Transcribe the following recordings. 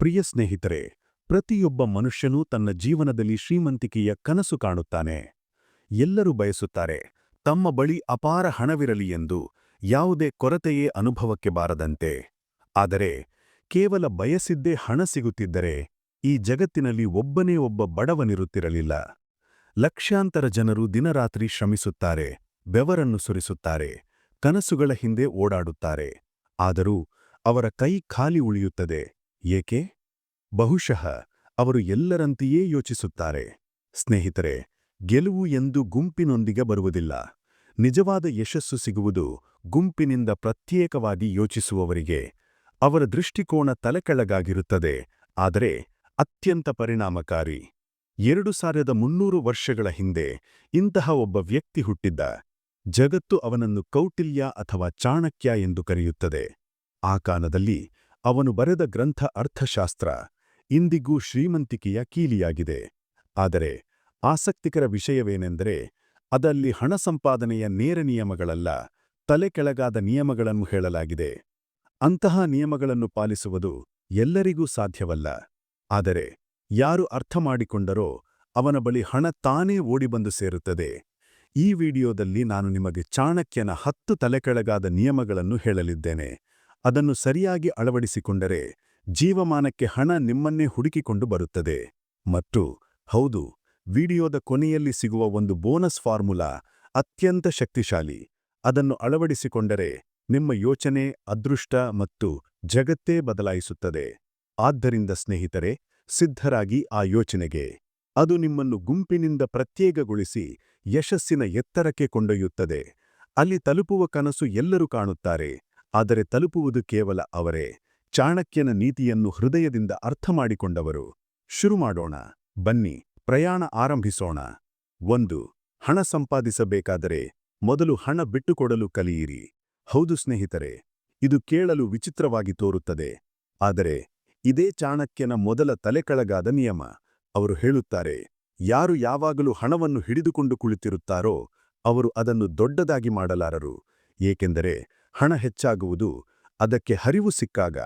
ಪ್ರಿಯ ಸ್ನೇಹಿತರೆ, ಪ್ರತಿಯೊಬ್ಬ ಮನುಷ್ಯನೂ ತನ್ನ ಜೀವನದಲ್ಲಿ ಶ್ರೀಮಂತಿಕೆಯ ಕನಸು ಕಾಣುತ್ತಾನೆ. ಎಲ್ಲರೂ ಬಯಸುತ್ತಾರೆ, ತಮ್ಮ ಬಳಿ ಅಪಾರ ಹಣವಿರಲಿ ಎಂದು ಯಾವುದೇ ಕೊರತೆಯೇ ಅನುಭವಕ್ಕೆ ಬಾರದಂತೆ. ಆದರೆ, ಕೇವಲ ಬಯಸಿದ್ದೇ ಹಣ ಸಿಗುತ್ತಿದ್ದರೆ ಈ ಜಗತ್ತಿನಲ್ಲಿ ಒಬ್ಬನೇ ಒಬ್ಬ ಬಡವನಿರುತ್ತಿರಲಿಲ್ಲ. ಲಕ್ಷಾಂತರ ಜನರು ದಿನರಾತ್ರಿ ಶ್ರಮಿಸುತ್ತಾರೆ, ಬೆವರನ್ನು ಸುರಿಸುತ್ತಾರೆ, ಕನಸುಗಳ ಹಿಂದೆ ಓಡಾಡುತ್ತಾರೆ. ಆದರೂ ಅವರ ಕೈ ಖಾಲಿ ಉಳಿಯುತ್ತದೆ. ಏಕೆ? ಬಹುಶಃ ಅವರು ಎಲ್ಲರಂತೆಯೇ ಯೋಚಿಸುತ್ತಾರೆ. ಸ್ನೇಹಿತರೆ, ಗೆಲುವು ಎಂದು ಗುಂಪಿನೊಂದಿಗೆ ಬರುವುದಿಲ್ಲ. ನಿಜವಾದ ಯಶಸ್ಸು ಸಿಗುವುದು ಗುಂಪಿನಿಂದ ಪ್ರತ್ಯೇಕವಾಗಿ ಯೋಚಿಸುವವರಿಗೆ. ಅವರ ದೃಷ್ಟಿಕೋನ ತಲೆಕೆಳಗಾಗಿರುತ್ತದೆ, ಆದರೆ ಅತ್ಯಂತ ಪರಿಣಾಮಕಾರಿ. ಎರಡು ಸಾವಿರದ ಮುನ್ನೂರು ವರ್ಷಗಳ ಹಿಂದೆ ಇಂತಹ ಒಬ್ಬ ವ್ಯಕ್ತಿ ಹುಟ್ಟಿದ್ದ. ಜಗತ್ತು ಅವನನ್ನು ಕೌಟಿಲ್ಯ ಅಥವಾ ಚಾಣಕ್ಯ ಎಂದು ಕರೆಯುತ್ತದೆ. ಆ ಕಾಲದಲ್ಲಿ ಅವನು ಬರೆದ ಗ್ರಂಥ ಅರ್ಥಶಾಸ್ತ್ರ ಇಂದಿಗೂ ಶ್ರೀಮಂತಿಕೆಯ ಕೀಲಿಯಾಗಿದೆ. ಆದರೆ ಆಸಕ್ತಿಕರ ವಿಷಯವೇನೆಂದರೆ ಅದಲ್ಲಿ ಹಣ ಸಂಪಾದನೆಯ ನೇರ ನಿಯಮಗಳಲ್ಲ, ತಲೆ ಕೆಳಗಾದ ನಿಯಮಗಳನ್ನು ಹೇಳಲಾಗಿದೆ. ಅಂತಹ ನಿಯಮಗಳನ್ನು ಪಾಲಿಸುವುದು ಎಲ್ಲರಿಗೂ ಸಾಧ್ಯವಲ್ಲ. ಆದರೆ ಯಾರು ಅರ್ಥ ಮಾಡಿಕೊಂಡರೋ ಅವನ ಬಳಿ ಹಣ ತಾನೇ ಓಡಿಬಂದು ಸೇರುತ್ತದೆ. ಈ ವಿಡಿಯೋದಲ್ಲಿ ನಾನು ನಿಮಗೆ ಚಾಣಕ್ಯನ ಹತ್ತು ತಲೆಕೆಳಗಾದ ನಿಯಮಗಳನ್ನು ಹೇಳಲಿದ್ದೇನೆ. ಅದನ್ನು ಸರಿಯಾಗಿ ಅಳವಡಿಸಿಕೊಂಡರೆ ಜೀವಮಾನಕ್ಕೆ ಹಣ ನಿಮ್ಮನ್ನೇ ಹುಡುಕಿಕೊಂಡು ಬರುತ್ತದೆ. ಮತ್ತು ಹೌದು, ವಿಡಿಯೋದ ಕೊನೆಯಲ್ಲಿ ಸಿಗುವ ಒಂದು ಬೋನಸ್ ಫಾರ್ಮುಲಾ ಅತ್ಯಂತ ಶಕ್ತಿಶಾಲಿ. ಅದನ್ನು ಅಳವಡಿಸಿಕೊಂಡರೆ ನಿಮ್ಮ ಯೋಚನೆ, ಅದೃಷ್ಟ ಮತ್ತು ಜಗತ್ತೇ ಬದಲಾಯಿಸುತ್ತದೆ. ಆದ್ದರಿಂದ ಸ್ನೇಹಿತರೆ, ಸಿದ್ಧರಾಗಿ ಆ ಯೋಚನೆಗೆ. ಅದು ನಿಮ್ಮನ್ನು ಗುಂಪಿನಿಂದ ಪ್ರತ್ಯೇಕಗೊಳಿಸಿ ಯಶಸ್ಸಿನ ಎತ್ತರಕ್ಕೆ ಕೊಂಡೊಯ್ಯುತ್ತದೆ. ಅಲ್ಲಿ ತಲುಪುವ ಕನಸು ಎಲ್ಲರೂ ಕಾಣುತ್ತಾರೆ. ಆದರೆ ತಲುಪುವುದು ಕೇವಲ ಅವರೇ. ಚಾಣಕ್ಯನ ನೀತಿಯನ್ನು ಹೃದಯದಿಂದ ಅರ್ಥಮಾಡಿಕೊಂಡವರು. ಶುರು ಮಾಡೋಣ ಬನ್ನಿ. ಪ್ರಯಾಣ ಆರಂಭಿಸೋಣ. ಒಂದು. ಹಣ ಸಂಪಾದಿಸಬೇಕಾದರೆ ಮೊದಲು ಹಣ ಬಿಟ್ಟುಕೊಡಲು ಕಲಿಯಿರಿ. ಹೌದು ಸ್ನೇಹಿತರೆ. ಇದು ಕೇಳಲು ವಿಚಿತ್ರವಾಗಿ ತೋರುತ್ತದೆ. ಆದರೆ ಇದೇ ಚಾಣಕ್ಯನ ಮೊದಲ ತಲೆಕೆಳಗಾದ ನಿಯಮ. ಅವರು ಹೇಳುತ್ತಾರೆ, ಯಾರು ಯಾವಾಗಲೂ ಹಣವನ್ನು ಹಿಡಿದುಕೊಂಡು ಕುಳಿತಿರುತ್ತಾರೋ ಅವರು ಅದನ್ನು ದೊಡ್ಡದಾಗಿ ಮಾಡಲಾರರು. ಏಕೆಂದರೆ ಹಣ ಹೆಚ್ಚಾಗುವುದು ಅದಕ್ಕೆ ಹರಿವು ಸಿಕ್ಕಾಗ,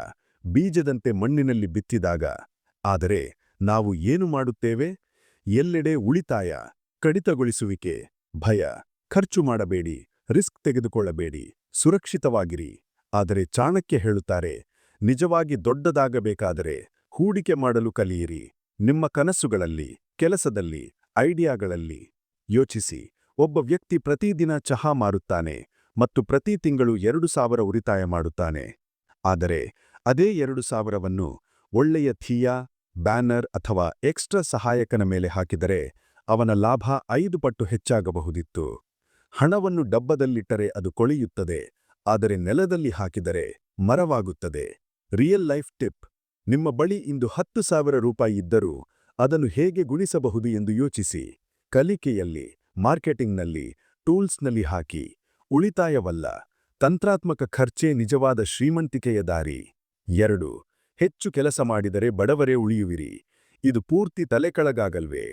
ಬೀಜದಂತೆ ಮಣ್ಣಿನಲ್ಲಿ ಬಿತ್ತಿದಾಗ, ಆದರೆ ನಾವು ಏನು ಮಾಡುತ್ತೇವೆ? ಎಲ್ಲೆಡೆ ಉಳಿತಾಯ, ಕಡಿತಗೊಳಿಸುವಿಕೆ, ಭಯ, ಖರ್ಚು ಮಾಡಬೇಡಿ, ರಿಸ್ಕ್ ತೆಗೆದುಕೊಳ್ಳಬೇಡಿ, ಸುರಕ್ಷಿತವಾಗಿರಿ. ಆದರೆ ಚಾಣಕ್ಯ ಹೇಳುತ್ತಾರೆ, ನಿಜವಾಗಿ ದೊಡ್ಡದಾಗಬೇಕಾದರೆ ಹೂಡಿಕೆ ಮಾಡಲು ಕಲಿಯಿರಿ, ನಿಮ್ಮ ಕನಸುಗಳಲ್ಲಿ, ಕೆಲಸದಲ್ಲಿ, ಐಡಿಯಾಗಳಲ್ಲಿ. ಯೋಚಿಸಿ, ಒಬ್ಬ ವ್ಯಕ್ತಿ ಪ್ರತಿದಿನ ಚಹಾ ಮಾರುತ್ತಾನೆ ಮತ್ತು ಪ್ರತಿ ತಿಂಗಳು ಎರಡು ಸಾವಿರ ಉಳಿತಾಯ ಮಾಡುತ್ತಾನೆ. ಆದರೆ ಅದೇ ಎರಡು ಸಾವಿರವನ್ನು ಒಳ್ಳೆಯ ಥಿಯಾ, ಬ್ಯಾನರ್ ಅಥವಾ ಎಕ್ಸ್ಟ್ರಾ ಸಹಾಯಕನ ಮೇಲೆ ಹಾಕಿದರೆ ಅವನ ಲಾಭ ಐದು ಪಟ್ಟು ಹೆಚ್ಚಾಗಬಹುದಿತ್ತು. ಹಣವನ್ನು ಡಬ್ಬದಲ್ಲಿಟ್ಟರೆ ಅದು ಕೊಳೆಯುತ್ತದೆ, ಆದರೆ ನೆಲದಲ್ಲಿ ಹಾಕಿದರೆ ಮರವಾಗುತ್ತದೆ. ರಿಯಲ್ ಲೈಫ್ ಟಿಪ್, ನಿಮ್ಮ ಬಳಿ ಇಂದು ಹತ್ತು ಸಾವಿರ ರೂಪಾಯಿ ಇದ್ದರೂ ಅದನ್ನು ಹೇಗೆ ಗುಣಿಸಬಹುದು ಎಂದು ಯೋಚಿಸಿ. ಕಲಿಕೆಯಲ್ಲಿ, ಮಾರ್ಕೆಟಿಂಗ್ನಲ್ಲಿ, ಟೂಲ್ಸ್ನಲ್ಲಿ ಹಾಕಿ. ಉಳಿತಾಯವಲ್ಲ. ತಂತ್ರಾತ್ಮಕ ಖರ್ಚೆ ನಿಜವಾದ ಶ್ರೀಮಂತಿಕೆಯ ದಾರಿ. ಎರಡು, ಹೆಚ್ಚು ಕೆಲಸ ಮಾಡಿದರೆ ಬಡವರೇ ಉಳಿಯುವಿರಿ. ಇದು ಪೂರ್ತಿ ತಲೆಕಳಗಾಗಲ್ವೇ?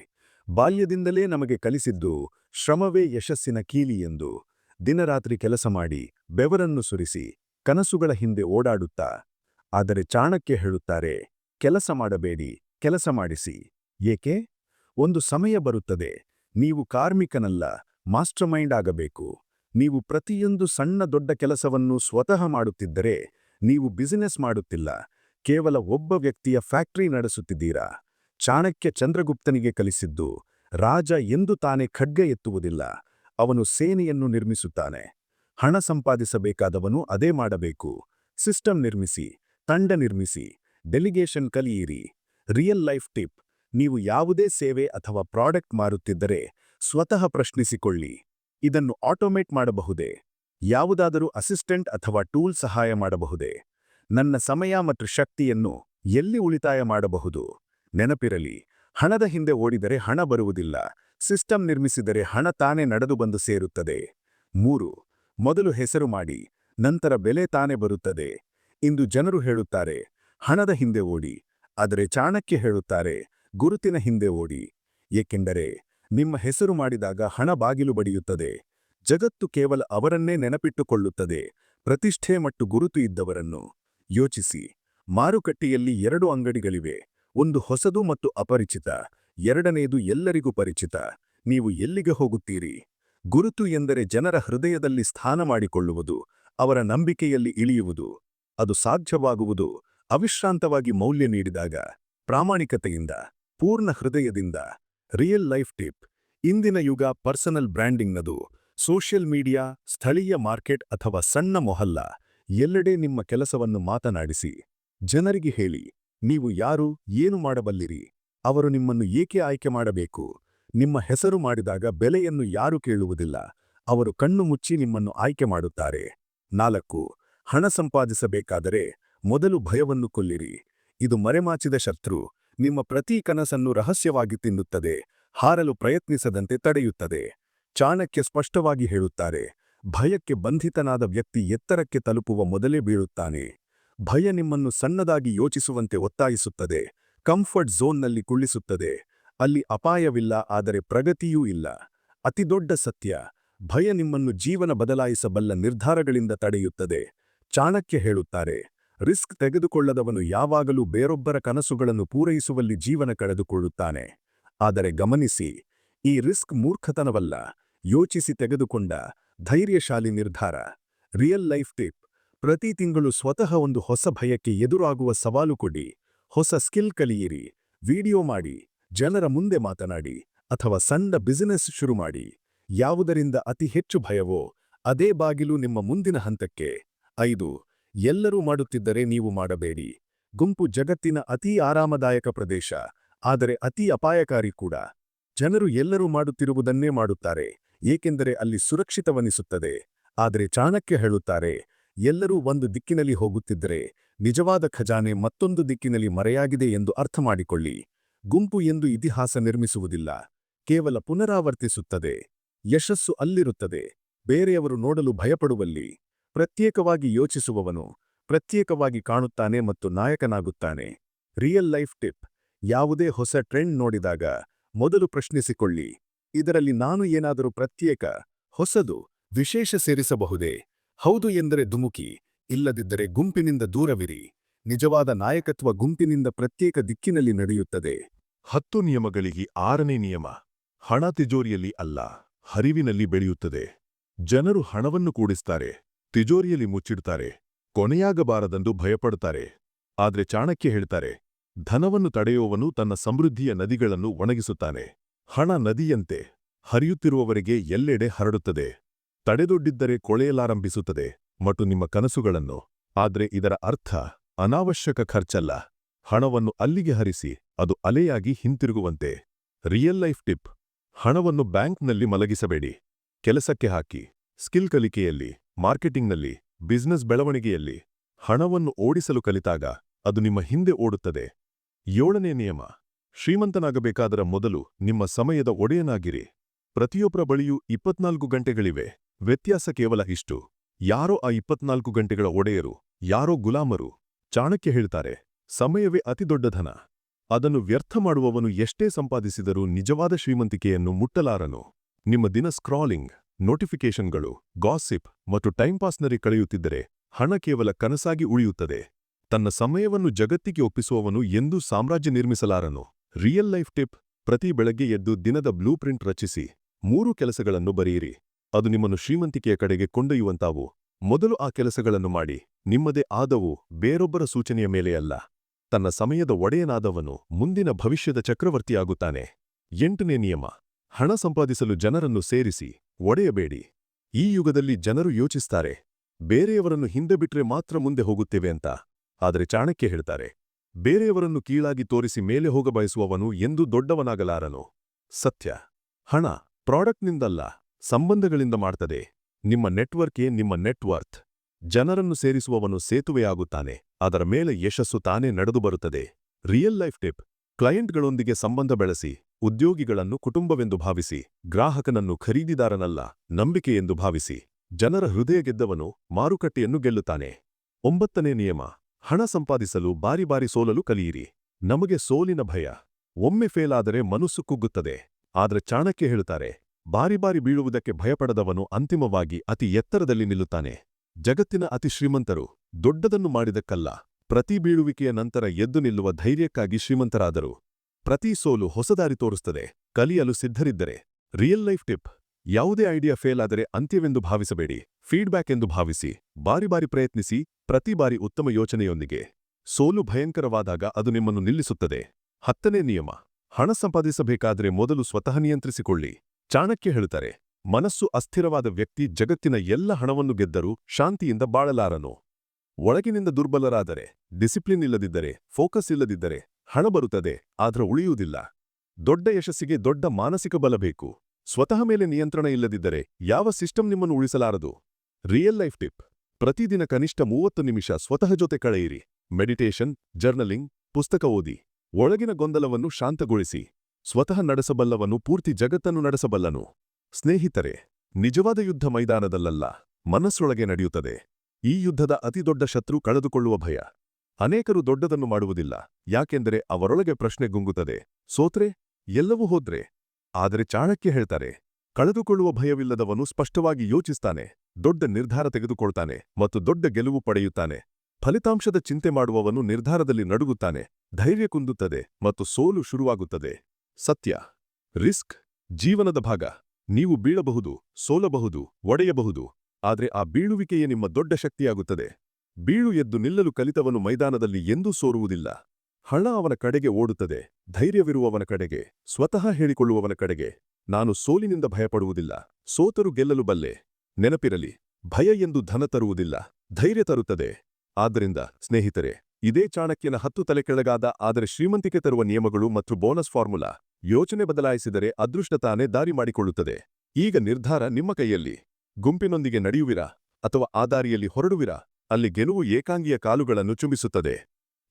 ಬಾಲ್ಯದಿಂದಲೇ ನಮಗೆ ಕಲಿಸಿದ್ದು ಶ್ರಮವೇ ಯಶಸ್ಸಿನ ಕೀಲಿ ಎಂದು. ದಿನರಾತ್ರಿ ಕೆಲಸ ಮಾಡಿ, ಬೆವರನ್ನು ಸುರಿಸಿ, ಕನಸುಗಳ ಹಿಂದೆ ಓಡಾಡುತ್ತಾ. ಆದರೆ ಚಾಣಕ್ಯ ಹೇಳುತ್ತಾರೆ, ಕೆಲಸ ಮಾಡಬೇಡಿ, ಕೆಲಸ ಮಾಡಿಸಿ. ಏಕೆ? ಒಂದು ಸಮಯ ಬರುತ್ತದೆ. ನೀವು ಕಾರ್ಮಿಕನಲ್ಲ, ಮಾಸ್ಟರ್ಮೈಂಡ್ ಆಗಬೇಕು. ನೀವು ಪ್ರತಿಯೊಂದು ಸಣ್ಣ ದೊಡ್ಡ ಕೆಲಸವನ್ನು ಸ್ವತಃ ಮಾಡುತ್ತಿದ್ದರೆ ನೀವು ಬಿಸಿನೆಸ್ ಮಾಡುತ್ತಿಲ್ಲ. ಕೇವಲ ಒಬ್ಬ ವ್ಯಕ್ತಿಯ ಫ್ಯಾಕ್ಟರಿ ನಡೆಸುತ್ತಿದ್ದೀರಾ? ಚಾಣಕ್ಯ ಚಂದ್ರಗುಪ್ತನಿಗೆ ಕಲಿಸಿದ್ದು, ರಾಜ ಎಂದು ತಾನೇ ಖಡ್ಗ ಎತ್ತುವುದಿಲ್ಲ. ಅವನು ಸೇನೆಯನ್ನು ನಿರ್ಮಿಸುತ್ತಾನೆ. ಹಣ ಸಂಪಾದಿಸಬೇಕಾದವನು ಅದೇ ಮಾಡಬೇಕು. ಸಿಸ್ಟಮ್ ನಿರ್ಮಿಸಿ, ತಂಡ ನಿರ್ಮಿಸಿ ಡೆಲಿಗೇಷನ್ ಕಲಿಯಿರಿ. ರಿಯಲ್ ಲೈಫ್ ಟಿಪ್ ನೀವು ಯಾವುದೇ ಸೇವೆ ಅಥವಾ ಪ್ರಾಡಕ್ಟ್ ಮಾರುತ್ತಿದ್ದರೆ ಸ್ವತಃ ಪ್ರಶ್ನಿಸಿಕೊಳ್ಳಿ. ಇದನ್ನು ಆಟೋಮೇಟ್ ಮಾಡಬಹುದೇ? ಯಾವುದಾದರೂ ಅಸಿಸ್ಟೆಂಟ್ ಅಥವಾ ಟೂಲ್ ಸಹಾಯ ಮಾಡಬಹುದೇ? ನನ್ನ ಸಮಯ ಮತ್ತು ಶಕ್ತಿಯನ್ನು ಎಲ್ಲಿ ಉಳಿತಾಯ ಮಾಡಬಹುದು? ನೆನಪಿರಲಿ, ಹಣದ ಹಿಂದೆ ಓಡಿದರೆ ಹಣ ಬರುವುದಿಲ್ಲ. ಸಿಸ್ಟಮ್ ನಿರ್ಮಿಸಿದರೆ ಹಣ ತಾನೇ ನಡೆದು ಬಂದು ಸೇರುತ್ತದೆ. ಮೂರು, ಮೊದಲು ಹೆಸರು ಮಾಡಿ, ನಂತರ ಬೆಲೆ ತಾನೇ ಬರುತ್ತದೆ. ಇಂದು ಜನರು ಹೇಳುತ್ತಾರೆ, ಹಣದ ಹಿಂದೆ ಓಡಿ, ಆದರೆ ಚಾಣಕ್ಯ ಹೇಳುತ್ತಾರೆ, ಗುರುತಿನ ಹಿಂದೆ ಓಡಿ. ಏಕೆಂದರೆ ನಿಮ್ಮ ಹೆಸರು ಮಾಡಿದಾಗ ಹಣ ಬಾಗಿಲು ಬಡಿಯುತ್ತದೆ. ಜಗತ್ತು ಕೇವಲ ಅವರನ್ನೇ ನೆನಪಿಟ್ಟುಕೊಳ್ಳುತ್ತದೆ. ಪ್ರತಿಷ್ಠೆ ಮತ್ತು ಗುರುತು ಇದ್ದವರನ್ನು. ಯೋಚಿಸಿ. ಮಾರುಕಟ್ಟೆಯಲ್ಲಿ ಎರಡು ಅಂಗಡಿಗಳಿವೆ. ಒಂದು ಹೊಸದು ಮತ್ತು ಅಪರಿಚಿತ. ಎರಡನೆಯದು ಎಲ್ಲರಿಗೂ ಪರಿಚಿತ. ನೀವು ಎಲ್ಲಿಗೆ ಹೋಗುತ್ತೀರಿ? ಗುರುತು ಎಂದರೆ ಜನರ ಹೃದಯದಲ್ಲಿ ಸ್ಥಾನ ಮಾಡಿಕೊಳ್ಳುವುದು, ಅವರ ನಂಬಿಕೆಯಲ್ಲಿ ಇಳಿಯುವುದು. ಅದು ಸಾಧ್ಯವಾಗುವುದು. ಅವಿಶ್ರಾಂತವಾಗಿ ಮೌಲ್ಯ ನೀಡಿದಾಗ, ಪ್ರಾಮಾಣಿಕತೆಯಿಂದ, ಪೂರ್ಣ ಹೃದಯದಿಂದ. Real life tip. ಇಂದಿನ ಯುಗ ಪರ್ಸನಲ್ ಬ್ರ್ಯಾಂಡಿಂಗ್ನದು. ಸೋಷಿಯಲ್ ಮೀಡಿಯಾ, ಸ್ಥಳೀಯ ಮಾರ್ಕೆಟ್ ಅಥವಾ ಸಣ್ಣ ಮೊಹಲ್ಲ. ಎಲ್ಲೆಡೆ ನಿಮ್ಮ ಕೆಲಸವನ್ನು ಮಾತನಾಡಿಸಿ. ಜನರಿಗೆ ಹೇಳಿ. ನೀವು ಯಾರು, ಏನು ಮಾಡಬಲ್ಲಿರಿ? ಅವರು ನಿಮ್ಮನ್ನು ಏಕೆ ಆಯ್ಕೆ ಮಾಡಬೇಕು? ನಿಮ್ಮ ಹೆಸರು ಮಾಡಿದಾಗ ಬೆಲೆಯನ್ನು ಯಾರು ಕೇಳುವುದಿಲ್ಲ? ಅವರು ಕಣ್ಣು ಮುಚ್ಚಿ ನಿಮ್ಮನ್ನು ಆಯ್ಕೆ ಮಾಡುತ್ತಾರೆ. ನಾಲ್ಕು, ಹಣ ಸಂಪಾದಿಸಬೇಕಾದರೆ ಮೊದಲು ಭಯವನ್ನು ಕೊಲ್ಲಿರಿ. ಇದು ಮರೆಮಾಚಿದ ಶತ್ರು. ನಿಮ್ಮ ಪ್ರತಿ ಕನಸನ್ನು ರಹಸ್ಯವಾಗಿ ತಿನ್ನುತ್ತದೆ, ಹಾರಲು ಪ್ರಯತ್ನಿಸದಂತೆ ತಡೆಯುತ್ತದೆ. ಚಾಣಕ್ಯ ಸ್ಪಷ್ಟವಾಗಿ ಹೇಳುತ್ತಾರೆ, ಭಯಕ್ಕೆ ಬಂಧಿತನಾದ ವ್ಯಕ್ತಿ ಎತ್ತರಕ್ಕೆ ತಲುಪುವ ಮೊದಲೇ ಬೀಳುತ್ತಾನೆ. ಭಯ ನಿಮ್ಮನ್ನು ಸಣ್ಣದಾಗಿ ಯೋಚಿಸುವಂತೆ ಒತ್ತಾಯಿಸುತ್ತದೆ ಕಂಫರ್ಟ್ ಝೋನ್ನಲ್ಲಿ ಕುಳ್ಳಿಸುತ್ತದೆ. ಅಲ್ಲಿ ಅಪಾಯವಿಲ್ಲ, ಆದರೆ ಪ್ರಗತಿಯೂ ಇಲ್ಲ. ಅತಿದೊಡ್ಡ ಸತ್ಯ, ಭಯ ನಿಮ್ಮನ್ನು ಜೀವನ ಬದಲಾಯಿಸಬಲ್ಲ ನಿರ್ಧಾರಗಳಿಂದ ತಡೆಯುತ್ತದೆ. ಚಾಣಕ್ಯ ಹೇಳುತ್ತಾರೆ ರಿಸ್ಕ್ ತೆಗೆದುಕೊಳ್ಳದವನು ಯಾವಾಗಲೂ ಬೇರೊಬ್ಬರ ಕನಸುಗಳನ್ನು ಪೂರೈಸುವಲ್ಲಿ ಜೀವನ ಕಳೆದುಕೊಳ್ಳುತ್ತಾನೆ. ಆದರೆ ಗಮನಿಸಿ, ಈ ರಿಸ್ಕ್ ಮೂರ್ಖತನವಲ್ಲ. ಯೋಚಿಸಿ ತೆಗೆದುಕೊಂಡ ಧೈರ್ಯಶಾಲಿ ನಿರ್ಧಾರ. Real life tip. ಪ್ರತಿ ತಿಂಗಳು ಸ್ವತಃ ಒಂದು ಹೊಸ ಭಯಕ್ಕೆ ಎದುರಾಗುವ ಸವಾಲು ಕೊಡಿ. ಹೊಸ ಸ್ಕಿಲ್ ಕಲಿಯಿರಿ. ವಿಡಿಯೋ ಮಾಡಿ. ಜನರ ಮುಂದೆ ಮಾತನಾಡಿ. ಅಥವಾ ಸಣ್ಣ ಬಿಸಿನೆಸ್ ಶುರು ಮಾಡಿ. ಯಾವುದರಿಂದ ಅತಿ ಹೆಚ್ಚು ಭಯವೋ, ಅದೇ ಬಾಗಿಲು ನಿಮ್ಮ ಮುಂದಿನ ಹಂತಕ್ಕೆ. ಐದು ಎಲ್ಲರೂ ಮಾಡುತ್ತಿದ್ದರೆ ನೀವು ಮಾಡಬೇಡಿ. ಗುಂಪು ಜಗತ್ತಿನ ಅತೀ ಆರಾಮದಾಯಕ ಪ್ರದೇಶ, ಆದರೆ ಅತಿ ಅಪಾಯಕಾರಿ ಕೂಡ. ಜನರು ಎಲ್ಲರೂ ಮಾಡುತ್ತಿರುವುದನ್ನೇ ಮಾಡುತ್ತಾರೆ, ಏಕೆಂದರೆ ಅಲ್ಲಿ ಸುರಕ್ಷಿತವನಿಸುತ್ತದೆ. ಆದರೆ ಚಾಣಕ್ಯ ಹೇಳುತ್ತಾರೆ, ಎಲ್ಲರೂ ಒಂದು ದಿಕ್ಕಿನಲ್ಲಿ ಹೋಗುತ್ತಿದ್ದರೆ ನಿಜವಾದ ಖಜಾನೆ ಮತ್ತೊಂದು ದಿಕ್ಕಿನಲ್ಲಿ ಮರೆಯಾಗಿದೆ ಎಂದು ಅರ್ಥ ಮಾಡಿಕೊಳ್ಳಿ ಗುಂಪು ಎಂದು ಇತಿಹಾಸ ನಿರ್ಮಿಸುವುದಿಲ್ಲ, ಕೇವಲ ಪುನರಾವರ್ತಿಸುತ್ತದೆ, ಯಶಸ್ಸು ಅಲ್ಲಿರುತ್ತದೆ. ಬೇರೆಯವರು ನೋಡಲು ಭಯಪಡುವಲ್ಲಿ. ಪ್ರತ್ಯೇಕವಾಗಿ ಯೋಚಿಸುವವನು ಪ್ರತ್ಯೇಕವಾಗಿ ಕಾಣುತ್ತಾನೆ ಮತ್ತು ನಾಯಕನಾಗುತ್ತಾನೆ. Real life tip. ಯಾವುದೇ ಹೊಸ ಟ್ರೆಂಡ್ ನೋಡಿದಾಗ ಮೊದಲು ಪ್ರಶ್ನಿಸಿಕೊಳ್ಳಿ. ಇದರಲ್ಲಿ ನಾನು ಏನಾದರೂ ಪ್ರತ್ಯೇಕ, ಹೊಸದು, ವಿಶೇಷ ಸೇರಿಸಬಹುದೇ? ಹೌದು ಎಂದರೆ ಧುಮುಕಿ, ಇಲ್ಲದಿದ್ದರೆ ಗುಂಪಿನಿಂದ ದೂರವಿರಿ. ನಿಜವಾದ ನಾಯಕತ್ವ ಗುಂಪಿನಿಂದ ಪ್ರತ್ಯೇಕ ದಿಕ್ಕಿನಲ್ಲಿ ನಡೆಯುತ್ತದೆ. ಹತ್ತು ನಿಯಮಗಳಿಗೆ ಆರನೇ ನಿಯಮ. ಹಣ ತಿಜೋರಿಯಲ್ಲಿ ಅಲ್ಲ, ಹರಿವಿನಲ್ಲಿ ಬೆಳೆಯುತ್ತದೆ. ಜನರು ಹಣವನ್ನು ಕೂಡಿಸ್ತಾರೆ. ತಿಜೋರಿಯಲ್ಲಿ ಮುಚ್ಚಿಡ್ತಾರೆ, ಕೊನೆಯಾಗಬಾರದೆಂದು ಭಯಪಡುತ್ತಾರೆ ಆದರೆ ಚಾಣಕ್ಯ ಹೇಳ್ತಾರೆ, ಧನವನ್ನು ತಡೆಯುವವನು ತನ್ನ ಸಮೃದ್ಧಿಯ ನದಿಗಳನ್ನು ಒಣಗಿಸುತ್ತಾನೆ. ಹಣ ನದಿಯಂತೆ ಹರಿಯುತ್ತಿರುವವರೆಗೆ ಎಲ್ಲೆಡೆ ಹರಡುತ್ತದೆ. ತಡೆದೊಡ್ಡಿದ್ದರೆ ಕೊಳೆಯಲಾರಂಭಿಸುತ್ತದೆ ಮತ್ತು ನಿಮ್ಮ ಕನಸುಗಳನ್ನು. ಆದರೆ ಇದರ ಅರ್ಥ ಅನಾವಶ್ಯಕ ಖರ್ಚಲ್ಲ. ಹಣವನ್ನು ಅಲ್ಲಿಗೆ ಹರಿಸಿ, ಅದು ಅಲೆಯಾಗಿ ಹಿಂತಿರುಗುವಂತೆ. ರಿಯಲ್ ಲೈಫ್ ಟಿಪ್, ಹಣವನ್ನು ಬ್ಯಾಂಕ್ನಲ್ಲಿ ಮಲಗಿಸಬೇಡಿ. ಕೆಲಸಕ್ಕೆ ಹಾಕಿ, ಸ್ಕಿಲ್ ಕಲಿಕೆಯಲ್ಲಿ. ಮಾರ್ಕೆಟಿಂಗ್ನಲ್ಲಿ, ಬಿಸ್ನೆಸ್ ಬೆಳವಣಿಗೆಯಲ್ಲಿ ಹಣವನ್ನು ಓಡಿಸಲು ಕಲಿತಾಗ ಅದು ನಿಮ್ಮ ಹಿಂದೆ ಓಡುತ್ತದೆ. ಏಳನೇ ನಿಯಮ, ಶ್ರೀಮಂತನಾಗಬೇಕಾದರ ಮೊದಲು ನಿಮ್ಮ ಸಮಯದ ಒಡೆಯನಾಗಿರಿ. ಪ್ರತಿಯೊಬ್ಬರ ಬಳಿಯೂ ಇಪ್ಪತ್ನಾಲ್ಕು ಗಂಟೆಗಳಿವೆ. ವ್ಯತ್ಯಾಸ ಕೇವಲ ಇಷ್ಟು. ಯಾರೋ ಆ ಇಪ್ಪತ್ನಾಲ್ಕು ಗಂಟೆಗಳ ಒಡೆಯರು, ಯಾರೋ ಗುಲಾಮರು. ಚಾಣಕ್ಯ ಹೇಳ್ತಾರೆ, ಸಮಯವೇ ಅತಿದೊಡ್ಡ ಧನ. ಅದನ್ನು ವ್ಯರ್ಥ ಮಾಡುವವನು ಎಷ್ಟೇ ಸಂಪಾದಿಸಿದರೂ ನಿಜವಾದ ಶ್ರೀಮಂತಿಕೆಯನ್ನು ಮುಟ್ಟಲಾರನು. ನಿಮ್ಮ ದಿನ ಸ್ಕ್ರಾಲಿಂಗ್. ನೋಟಿಫಿಕೇಷನ್ಗಳು, ಗಾಸಿಪ್ ಮತ್ತು ಟೈಂಪಾಸ್ನಲ್ಲಿ ಕಳೆಯುತ್ತಿದ್ದರೆ ಹಣ ಕೇವಲ ಕನಸಾಗಿ ಉಳಿಯುತ್ತದೆ. ತನ್ನ ಸಮಯವನ್ನು ಜಗತ್ತಿಗೆ ಒಪ್ಪಿಸುವವನು ಎಂದೂ ಸಾಮ್ರಾಜ್ಯ ನಿರ್ಮಿಸಲಾರನು. ರಿಯಲ್ ಲೈಫ್ ಟಿಪ್, ಪ್ರತಿ ಬೆಳಗ್ಗೆ ಎದ್ದು ದಿನದ ಬ್ಲೂ ಪ್ರಿಂಟ್ ರಚಿಸಿ, ಮೂರು ಕೆಲಸಗಳನ್ನು ಬರೆಯಿರಿ. ಅದು ನಿಮ್ಮನ್ನು ಶ್ರೀಮಂತಿಕೆಯ ಕಡೆಗೆ ಕೊಂಡೊಯ್ಯುವಂತಾವು. ಮೊದಲು ಆ ಕೆಲಸಗಳನ್ನು ಮಾಡಿ, ನಿಮ್ಮದೇ ಆದವು ಬೇರೊಬ್ಬರ ಸೂಚನೆಯ ಮೇಲೆಯಲ್ಲ. ತನ್ನ ಸಮಯದ ಒಡೆಯನಾದವನು ಮುಂದಿನ ಭವಿಷ್ಯದ ಚಕ್ರವರ್ತಿಯಾಗುತ್ತಾನೆ. ಎಂಟನೇ ನಿಯಮ, ಹಣ ಸಂಪಾದಿಸಲು ಜನರನ್ನು ಸೇರಿಸಿ. ಒಡೆಯಬೇಡಿ. ಈ ಯುಗದಲ್ಲಿ ಜನರು ಯೋಚಿಸ್ತಾರೆ, ಬೇರೆಯವರನ್ನು ಹಿಂದೆ ಬಿಟ್ರೆ ಮಾತ್ರ ಮುಂದೆ ಹೋಗುತ್ತೇವೆ ಅಂತ. ಆದರೆ ಚಾಣಕ್ಯ ಹೇಳ್ತಾರೆ, ಬೇರೆಯವರನ್ನು ಕೀಳಾಗಿ ತೋರಿಸಿ ಮೇಲೆ ಹೋಗಬಯಸುವವನು ಎಂದು ದೊಡ್ಡವನಾಗಲಾರನು. ಸತ್ಯ. ಹಣ, ಪ್ರಾಡಕ್ಟ್ನಿಂದಲ್ಲ, ಸಂಬಂಧಗಳಿಂದ ಮಾಡ್ತದೆ. ನಿಮ್ಮ ನೆಟ್ವರ್ಕೇ ನಿಮ್ಮ ನೆಟ್ವರ್ತ್. ಜನರನ್ನು ಸೇರಿಸುವವನು ಸೇತುವೆಯಾಗುತ್ತಾನೆ, ಅದರ ಮೇಲೆ ಯಶಸ್ಸು ತಾನೇ ನಡೆದು ಬರುತ್ತದೆ. Real life tip. ಕ್ಲೈಂಟ್ಗಳೊಂದಿಗೆ ಸಂಬಂಧ ಬೆಳೆಸಿ, ಉದ್ಯೋಗಿಗಳನ್ನು ಕುಟುಂಬವೆಂದು ಭಾವಿಸಿ, ಗ್ರಾಹಕನನ್ನು ಖರೀದಿದಾರನಲ್ಲ, ನಂಬಿಕೆಯೆಂದು ಭಾವಿಸಿ, ಜನರ ಹೃದಯ ಗೆದ್ದವನು ಮಾರುಕಟ್ಟೆಯನ್ನು ಗೆಲ್ಲುತ್ತಾನೆ. ಒಂಬತ್ತನೇ ನಿಯಮ, ಹಣ ಸಂಪಾದಿಸಲು ಬಾರಿ ಬಾರಿ ಸೋಲಲು ಕಲಿಯಿರಿ. ನಮಗೆ ಸೋಲಿನ ಭಯ, ಒಮ್ಮೆ ಫೇಲಾದರೆ ಮನಸ್ಸು ಕುಗ್ಗುತ್ತದೆ. ಆದ್ರೆ ಚಾಣಕ್ಯ ಹೇಳುತ್ತಾರೆ, ಬಾರಿ ಬಾರಿ ಬೀಳುವುದಕ್ಕೆ ಭಯಪಡದವನು ಅಂತಿಮವಾಗಿ ಅತಿ ಎತ್ತರದಲ್ಲಿ ನಿಲ್ಲುತ್ತಾನೆ. ಜಗತ್ತಿನ ಅತಿ ಶ್ರೀಮಂತರು, ದೊಡ್ಡದನ್ನು ಮಾಡಿದಕ್ಕಲ್ಲ. ಪ್ರತಿ ಬೀಳುವಿಕೆಯ ನಂತರ ಎದ್ದು ನಿಲ್ಲುವ ಧೈರ್ಯಕ್ಕಾಗಿ ಶ್ರೀಮಂತರಾದರು. ಪ್ರತಿ ಸೋಲು ಹೊಸದಾರಿ ತೋರಿಸುತ್ತದೆ ಕಲಿಯಲು ಸಿದ್ಧರಿದ್ದರೆ. Real life tip. ಯಾವುದೇ ಐಡಿಯಾ ಫೇಲ್ ಆದರೆ ಅಂತ್ಯವೆಂದು ಭಾವಿಸಬೇಡಿ. ಫೀಡ್ಬ್ಯಾಕ್ ಎಂದು ಭಾವಿಸಿ. ಬಾರಿ ಬಾರಿ ಪ್ರಯತ್ನಿಸಿ. ಪ್ರತಿ ಬಾರಿ ಉತ್ತಮ ಯೋಚನೆಯೊಂದಿಗೆ. ಸೋಲು ಭಯಂಕರವಾದಾಗ ಅದು ನಿಮ್ಮನ್ನು ನಿಲ್ಲಿಸುತ್ತದೆ. ಹತ್ತನೇ ನಿಯಮ. ಹಣ ಸಂಪಾದಿಸಬೇಕಾದರೆ ಮೊದಲು ಸ್ವತಃ ನಿಯಂತ್ರಿಸಿಕೊಳ್ಳಿ. ಚಾಣಕ್ಯ ಹೇಳುತ್ತಾರೆ. ಮನಸ್ಸು ಅಸ್ಥಿರವಾದ ವ್ಯಕ್ತಿ ಜಗತ್ತಿನ ಎಲ್ಲ ಹಣವನ್ನು ಗೆದ್ದರೂ ಶಾಂತಿಯಿಂದ ಬಾಳಲಾರನು. ಒಳಗಿನಿಂದ ದುರ್ಬಲರಾದರೆ ಡಿಸಿಪ್ಲಿನ್ ಇಲ್ಲದಿದ್ದರೆ ಫೋಕಸ್ ಇಲ್ಲದಿದ್ದರೆ ಹಣ ಬರುತ್ತದೆ, ಆದ್ರ ಉಳಿಯುವುದಿಲ್ಲ. ದೊಡ್ಡ ಯಶಸ್ಸಿಗೆ ದೊಡ್ಡ ಮಾನಸಿಕ ಬಲ ಬೇಕು. ಸ್ವತಃ ಮೇಲೆ ನಿಯಂತ್ರಣ ಇಲ್ಲದಿದ್ದರೆ ಯಾವ ಸಿಸ್ಟಮ್ ನಿಮ್ಮನ್ನು ಉಳಿಸಲಾರದು? ರಿಯಲ್ ಲೈಫ್ ಟಿಪ್ ಪ್ರತಿದಿನ ಕನಿಷ್ಠ ಮೂವತ್ತು ನಿಮಿಷ ಸ್ವತಃ ಜೊತೆ ಕಳೆಯಿರಿ. ಮೆಡಿಟೇಷನ್ ಜರ್ನಲಿಂಗ್ ಪುಸ್ತಕ ಓದಿ. ಒಳಗಿನ ಗೊಂದಲವನ್ನು ಶಾಂತಗೊಳಿಸಿ. ಸ್ವತಃ ನಡೆಸಬಲ್ಲವನು ಪೂರ್ತಿ ಜಗತ್ತನ್ನು ನಡೆಸಬಲ್ಲನು. ಸ್ನೇಹಿತರೆ, ನಿಜವಾದ ಯುದ್ಧ ಮೈದಾನದಲ್ಲಲ್ಲ, ಮನಸ್ಸೊಳಗೆ ನಡೆಯುತ್ತದೆ. ಈ ಯುದ್ಧದ ಅತಿದೊಡ್ಡ ಶತ್ರು ಕಳೆದುಕೊಳ್ಳುವ ಭಯ. ಅನೇಕರು ದೊಡ್ಡದನ್ನು ಮಾಡುವುದಿಲ್ಲ, ಯಾಕೆಂದರೆ ಅವರೊಳಗೆ ಪ್ರಶ್ನೆ ಗುಂಗುತ್ತದೆ, ಸೋತ್ರೆ, ಎಲ್ಲವೂ ಹೋದ್ರೆ? ಆದರೆ ಚಾಣಕ್ಯ ಹೇಳ್ತಾರೆ, ಕಳೆದುಕೊಳ್ಳುವ ಭಯವಿಲ್ಲದವನು ಸ್ಪಷ್ಟವಾಗಿ ಯೋಚಿಸ್ತಾನೆ, ದೊಡ್ಡ ನಿರ್ಧಾರ ತೆಗೆದುಕೊಳ್ತಾನೆ ಮತ್ತು ದೊಡ್ಡ ಗೆಲುವು ಪಡೆಯುತ್ತಾನೆ. ಫಲಿತಾಂಶದ ಚಿಂತೆ ಮಾಡುವವನು ನಿರ್ಧಾರದಲ್ಲಿ ನಡುಗುತ್ತಾನೆ, ಧೈರ್ಯ ಕುಂದುತ್ತದೆ ಮತ್ತು ಸೋಲು ಶುರುವಾಗುತ್ತದೆ. ಸತ್ಯ. ರಿಸ್ಕ್, ಜೀವನದ ಭಾಗ. ನೀವು ಬೀಳಬಹುದು, ಸೋಲಬಹುದು, ಒಡೆಯಬಹುದು. ಆದರೆ ಆ ಬೀಳುವಿಕೆಯೇ ನಿಮ್ಮ ದೊಡ್ಡ ಶಕ್ತಿಯಾಗುತ್ತದೆ. ಬೀಳು ಎದ್ದು ನಿಲ್ಲಲು ಕಲಿತವನು ಮೈದಾನದಲ್ಲಿ ಎಂದೂ ಸೋರುವುದಿಲ್ಲ. ಹಣ ಅವನ ಕಡೆಗೆ ಓಡುತ್ತದೆ, ಧೈರ್ಯವಿರುವವನ ಕಡೆಗೆ, ಸ್ವತಃ ಹೇಳಿಕೊಳ್ಳುವವನ ಕಡೆಗೆ. ನಾನು ಸೋಲಿನಿಂದ ಭಯಪಡುವುದಿಲ್ಲ, ಸೋತರು ಗೆಲ್ಲಲು ಬಲ್ಲೆ. ನೆನಪಿರಲಿ, ಭಯ ಎಂದು ಧನ ತರುವುದಿಲ್ಲ, ಧೈರ್ಯ ತರುತ್ತದೆ. ಆದ್ದರಿಂದ, ಸ್ನೇಹಿತರೆ, ಇದೇ ಚಾಣಕ್ಯನ ಹತ್ತು ತಲೆ ಕೆಳಗಾದ ಆದರೆ ಶ್ರೀಮಂತಿಕೆ ತರುವ ನಿಯಮಗಳು ಮತ್ತು ಬೋನಸ್ ಫಾರ್ಮುಲಾ ಯೋಚನೆ ಬದಲಾಯಿಸಿದರೆ ಅದೃಷ್ಟ ತಾನೇ ದಾರಿ ಮಾಡಿಕೊಳ್ಳುತ್ತದೆ. ಈಗ ನಿರ್ಧಾರ ನಿಮ್ಮ ಕೈಯಲ್ಲಿ. ಗುಂಪಿನೊಂದಿಗೆ ನಡೆಯುವಿರಾ ಅಥವಾ ಆ ಹೊರಡುವಿರಾ? ಅಲ್ಲಿ ಗೆಲುವು ಏಕಾಂಗಿಯ ಕಾಲುಗಳನ್ನು ಚುಂಬಿಸುತ್ತದೆ.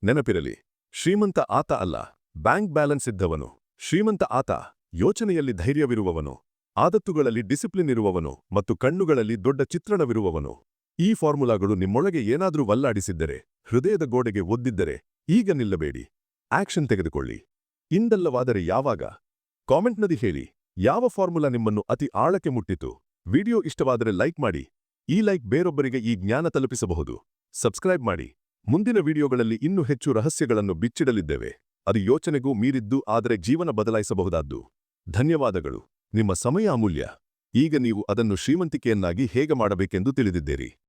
ನೆನಪಿರಲಿ, ಶ್ರೀಮಂತ ಆತ ಅಲ್ಲ, ಬ್ಯಾಂಕ್ ಬ್ಯಾಲೆನ್ಸ್ ಇದ್ದವನು. ಶ್ರೀಮಂತ ಆತ ಯೋಚನೆಯಲ್ಲಿ ಧೈರ್ಯವಿರುವವನು, ಆದತ್ತುಗಳಲ್ಲಿ ಡಿಸಿಪ್ಲಿನ್ ಇರುವವನು ಮತ್ತು ಕಣ್ಣುಗಳಲ್ಲಿ ದೊಡ್ಡ ಚಿತ್ರಣವಿರುವವನು. ಈ ಫಾರ್ಮುಲಾಗಳು ನಿಮ್ಮೊಳಗೆ ಏನಾದರೂ ವಲ್ಲಾಡಿಸಿದ್ದರೆ, ಹೃದಯದ ಗೋಡೆಗೆ ಒದ್ದಿದ್ದರೆ ಈಗ ನಿಲ್ಲಬೇಡಿ. ಆಕ್ಷನ್ ತೆಗೆದುಕೊಳ್ಳಿ. ಇಂದಲ್ಲವಾದರೆ ಯಾವಾಗ? ಕಾಮೆಂಟ್ನದಿ ಹೇಳಿ, ಯಾವ ಫಾರ್ಮುಲಾ ನಿಮ್ಮನ್ನು ಅತಿ ಆಳಕ್ಕೆ ಮುಟ್ಟಿತು? ವಿಡಿಯೋ ಇಷ್ಟವಾದರೆ ಲೈಕ್ ಮಾಡಿ. ಈ ಲೈಕ್ ಬೇರೊಬ್ಬರಿಗೆ ಈ ಜ್ಞಾನ ತಲುಪಿಸಬಹುದು. ಸಬ್ಸ್ಕ್ರೈಬ್ ಮಾಡಿ. ಮುಂದಿನ ವಿಡಿಯೋಗಳಲ್ಲಿ ಇನ್ನೂ ಹೆಚ್ಚು ರಹಸ್ಯಗಳನ್ನು ಬಿಚ್ಚಿಡಲಿದ್ದೇವೆ. ಅದು ಯೋಚನೆಗೂ ಮೀರಿದ್ದು ಆದರೆ ಜೀವನ ಬದಲಾಯಿಸಬಹುದಾದ್ದು. ಧನ್ಯವಾದಗಳು. ನಿಮ್ಮ ಸಮಯ ಅಮೂಲ್ಯ. ಈಗ ನೀವು ಅದನ್ನು ಶ್ರೀಮಂತಿಕೆಯನ್ನಾಗಿ ಹೇಗೆ ಮಾಡಬೇಕೆಂದು ತಿಳಿದಿದ್ದೀರಿ.